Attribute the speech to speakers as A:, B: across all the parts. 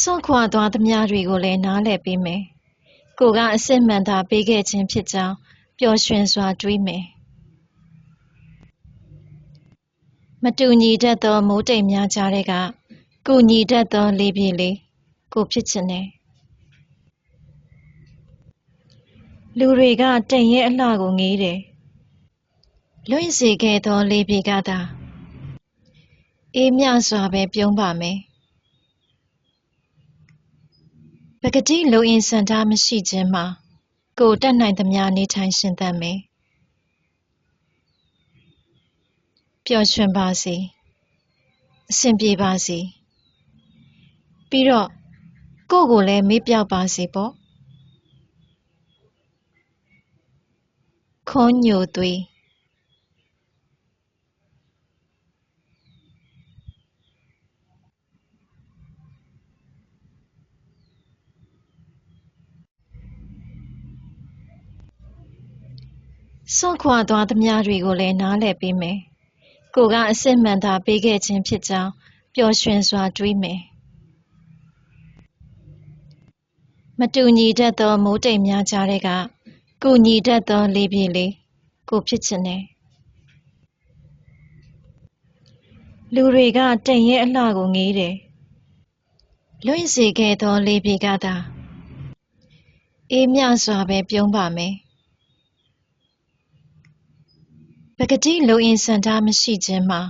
A: စွန့်ခွာသွားသမျှတွေကိုလည်းနားလည်ပေးမယ်ကိုကအစစ်မှန်သာပေးခဲ့ခြင်းဖြစ်ကြောင်းပျော်ရွှင်စွာတွေးမယ်မတူညီတတ်သောမိုးတိမ်များကြားထဲကကုညီတတ်သောလေပြေလေးကိုဖြစ်ချင်တယ်လူတွေကတိမ်ရဲ့အလှကိုငေးတယ်လွင့်စေခဲ့သောလေပြေကသာအေးမြစွာပဲပြုံးပါမယ် ပကတိလုံအင်စံထားမရှိခြင်းမှာကိုယ်တက်နိုင်သမျှနေထိုင်ရှင်သန်မယ်ပျော်ရွှင်ပါစေအဆင်ပြေပါစေပြီးတော့ကိုယ့်ကိုယ်လည်းမေ့ပြောက်ပါစေပေါ့ခွန်ညိုသွေး စွန့်ခွာသွားသမျှတွေကိုလည်းနားလည်ပေးမယ်ကိုကအစစ်မှန်သာပေးခဲ့ခြင်းဖြစ်ကြောင်းပျော်ရွှင်စွာတွေးမယ်မတူညီတတ်သောမိုးတိမ်များကြားထဲကကုညီတတ်သောလေပြေလေးကိုဖြစ်ချင်တယ်လူတွေကတိမ်ရဲ့အလှကိုငေးတယ်လွင့်စေခဲ့သောလေပြေကသာအေးမြစွာပဲပြုံးပါမယ် ပကတိလုံအင်စံထားမရှိခြင်းမှာ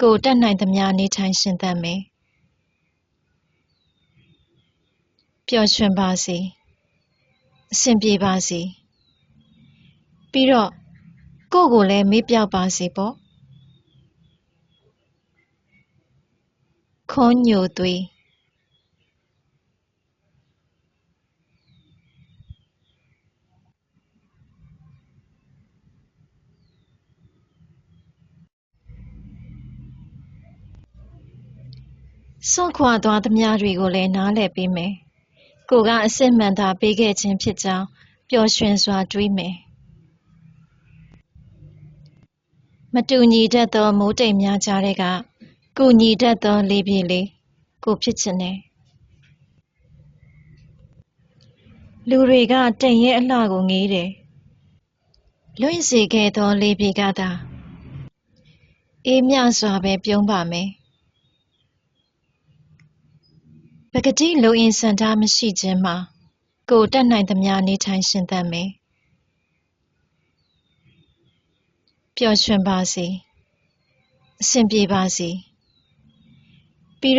A: ကိုယ်တက်နိုင်သမျှနေထိုင်ရှင်သန်မယ်ပျော်ရွှင်ပါစေအဆင်ပြေပါစေပြီးတော့ကိုယ့်ကိုယ်လည်းမေ့ပြောက်ပါစေပေါ့ခွန်ညိုသွေး စွန့်ခွာသွားသမျှတွေကိုလည်းနားလည်ပေးမယ်ကိုကအစစ်မှန်သာပေးခဲ့ခြင်းဖြစ်ကြောင်းပျော်ရွှင်စွာတွေးမယ်မတူညီတတ်သောမိုးတိမ်များကြားထဲကကုညီတတ်သောလေပြေလေးကိုဖြစ်ချင်တယ်လူတွေကတိမ်ရဲ့အလှကိုငေးတယ်လွင့်စေခဲ့သောလေပြေကသာအေးမြစွာပဲပြုံးပါမယ် ပကတိလုံအင်စံထားမရှိခြင်းမှာကိုယ်တက်နိုင်သမျှနေထိုင်ရှင်သန်မယ်ပျော်ရွှင်ပါစေအဆင်ပြေပါစေပြီးတော့